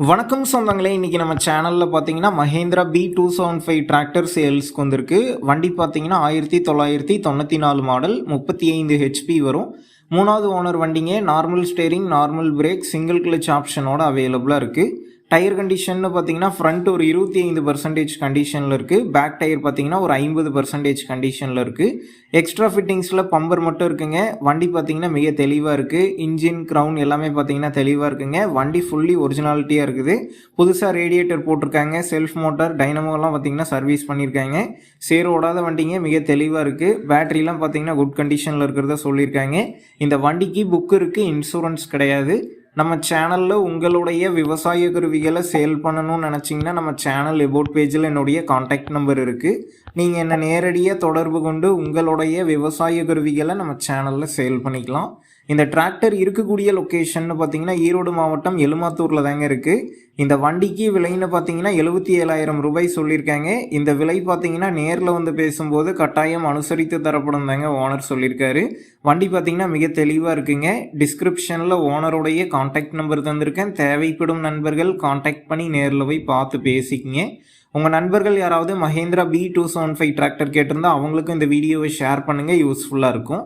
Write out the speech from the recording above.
வணக்கம் சொந்தங்களே இன்றைக்கி நம்ம சேனலில் பார்த்தீங்கன்னா Mahindra B two seven five tractor சேல்ஸ்க்கு வந்திருக்கு. வண்டி பார்த்தீங்கன்னா ஆயிரத்தி தொள்ளாயிரத்தி தொண்ணூற்றி நாலு மாடல் முப்பத்தி ஐந்து ஹெச்பி வரும். மூணாவது ஓனர் வண்டிங்க normal steering normal brake single clutch ஆப்ஷனோட அவைலபிளாக இருக்குது டயர் கண்டிஷன்னு பார்த்தீங்கன்னா ஃப்ரண்ட் ஒரு இருபத்தி ஐந்து பர்சன்டேஜ் கண்டிஷனில் இருக்குது பேக் டயர் பார்த்தீங்கன்னா ஒரு ஐம்பது பர்சன்டேஜ் கண்டிஷனில் இருக்குது எக்ஸ்ட்ரா ஃபிட்டிங்ஸில் பம்பர் மட்டும் இருக்குங்க. வண்டி பார்த்தீங்கன்னா மிக தெளிவாக இருக்குது இன்ஜின் க்ரௌன் எல்லாமே பார்த்தீங்கன்னா தெளிவாக இருக்குங்க. வண்டி ஃபுல்லி ஒரிஜினாலிட்டியாக இருக்குது. புதுசாக ரேடியேட்டர் போட்டிருக்காங்க. செல்ஃப் மோட்டார் டைனமோலாம் பார்த்தீங்கன்னா சர்வீஸ் பண்ணியிருக்காங்க. சேர் ஓடாத வண்டிங்க மிக தெளிவாக இருக்குது பேட்டரிலாம் பார்த்தீங்கன்னா குட் கண்டிஷனில் இருக்கிறத சொல்லியிருக்காங்க. இந்த வண்டிக்கு புக் இருக்குது இன்சூரன்ஸ் கிடையாது. நம்ம சேனலில் உங்களுடைய விவசாய கருவிகளை சேல் பண்ணணும்னு நினச்சிங்கன்னா நம்ம சேனல் எபோட் பேஜில் என்னுடைய காண்டாக்ட் நம்பர் இருக்குது நீங்கள் என்னை நேரடியாக தொடர்பு கொண்டு உங்களுடைய விவசாய கருவிகளை நம்ம சேனலில் சேல் பண்ணிக்கலாம். இந்த டிராக்டர் இருக்கக்கூடிய லொக்கேஷன்னு பார்த்தீங்கன்னா ஈரோடு மாவட்டம் எலுமாத்தூரில் தாங்க இருக்குது இந்த வண்டிக்கு விலைன்னு பார்த்தீங்கன்னா எழுபத்தி ஏழாயிரம் ரூபாய் சொல்லியிருக்காங்க. இந்த விலை பார்த்தீங்கன்னா நேரில் வந்து பேசும்போது கட்டாயம் அனுசரித்து தரப்படும் தாங்க ஓனர் சொல்லியிருக்காரு. வண்டி பார்த்தீங்கன்னா மிக தெளிவாக இருக்குங்க. டிஸ்கிரிப்ஷனில் ஓனருடைய காண்டாக்ட் நம்பர் தந்திருக்கேன். தேவைப்படும் நண்பர்கள் காண்டாக்ட் பண்ணி நேரில் போய் பார்த்து பேசிக்கிங்க. உங்கள் நண்பர்கள் யாராவது Mahindra B two seven five tractor கேட்டிருந்தா அவங்களுக்கும் இந்த வீடியோவை ஷேர் பண்ணுங்கள் யூஸ்ஃபுல்லாக இருக்கும்.